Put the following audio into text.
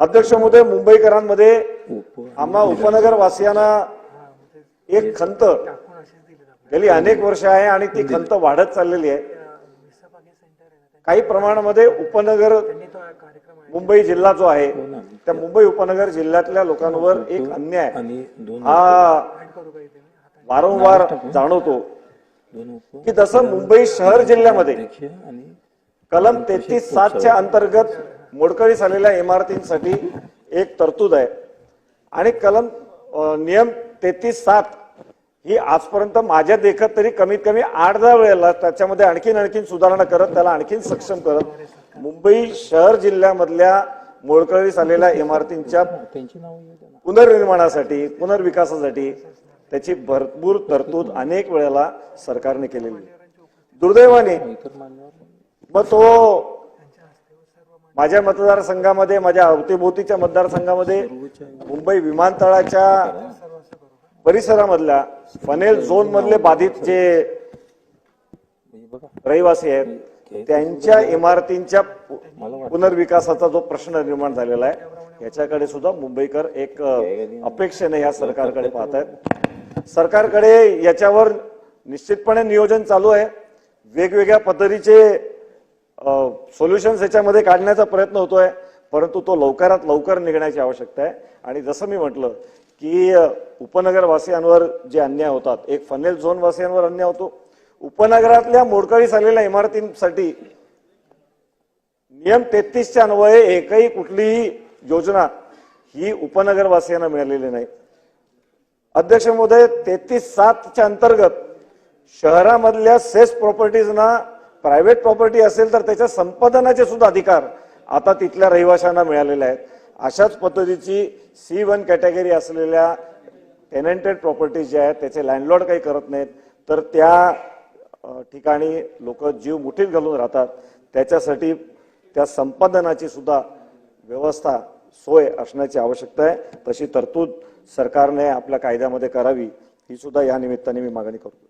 अध्यक्ष महोदय मुंबईकरांमध्ये आम्हा उपनगर वासियांना एक खंत गेली अनेक वर्ष आहे आणि ती खंत वाढत चाललेली आहे. काही प्रमाणामध्ये उपनगर मुंबई जिल्हा जो आहे त्या मुंबई उपनगर जिल्ह्यातल्या लोकांवर एक अन्याय हा वारंवार जाणवतो की जसं मुंबई शहर जिल्ह्यामध्ये कलम तेहतीस सातच्या अंतर्गत मोडकळीस आलेल्या इमारतींसाठी एक तरतूद आहे आणि कलम नियम तेहतीस सात ही आजपर्यंत माझ्या देखत तरी कमीत कमी आठ दहा वेळेला त्याच्यामध्ये आणखीन आणखीन सुधारणा करत त्याला आणखीन सक्षम करत मुंबई शहर जिल्ह्यामधल्या मोडकळीस आलेल्या इमारतींच्या पुनर्निर्माणासाठी पुनर्विकासासाठी त्याची भरपूर तरतूद अनेक वेळेला सरकारने केलेली आहे. दुर्दैवाने मग तो माझ्या मतदारसंघामध्ये माझ्या अवतीभोवतीच्या मतदारसंघामध्ये मुंबई विमानतळाच्या परिसरामधल्या फनेल झोन मधले बाधित जे रहिवासी आहेत त्यांच्या इमारतींच्या पुनर्विकासाचा जो प्रश्न निर्माण झालेला आहे याच्याकडे सुद्धा मुंबईकर एक अपेक्षेने या सरकारकडे पाहत आहेत सरकारकडे याच्यावर निश्चितपणे नियोजन चालू आहे. वेगवेगळ्या पद्धतीचे सोल्युशन्स याच्यामध्ये काढण्याचा प्रयत्न होतोय परंतु तो लवकरात लवकर निघण्याची आवश्यकता आहे. आणि जसं मी म्हटलं की उपनगरवासियांवर जे अन्याय होतात एक फनेल झोनवासियांवर अन्याय होतो. उपनगरातल्या मोडकळीस आलेल्या इमारतींसाठी नियम तेहतीसच्या अन्वये एकही कुठलीही योजना ही उपनगरवासियांना मिळालेली नाही. अध्यक्ष महोदय तेहतीस सातच्या अंतर्गत शहरामधल्या सेस प्रॉपर्टीजना प्रायव्हेट प्रॉपर्टी असेल तर त्याच्या संपादनाचे सुद्धा अधिकार आता तिथल्या रहिवाशांना मिळालेले आहेत. अशाच पद्धतीची सी वन कॅटेगरी असलेल्या टेनंटेड प्रॉपर्टीज ज्या आहेत त्याचे लँडलॉर्ड काही करत नाहीत. तर त्या ठिकाणी लोक जीव मुठीत घालून राहतात. त्याच्यासाठी त्या संपादनाची सुद्धा व्यवस्था सोय असण्याची आवश्यकता आहे. तशी तरतूद सरकारने आपल्या कायद्यामध्ये करावी ही सुद्धा या निमित्ताने मी मागणी करतो.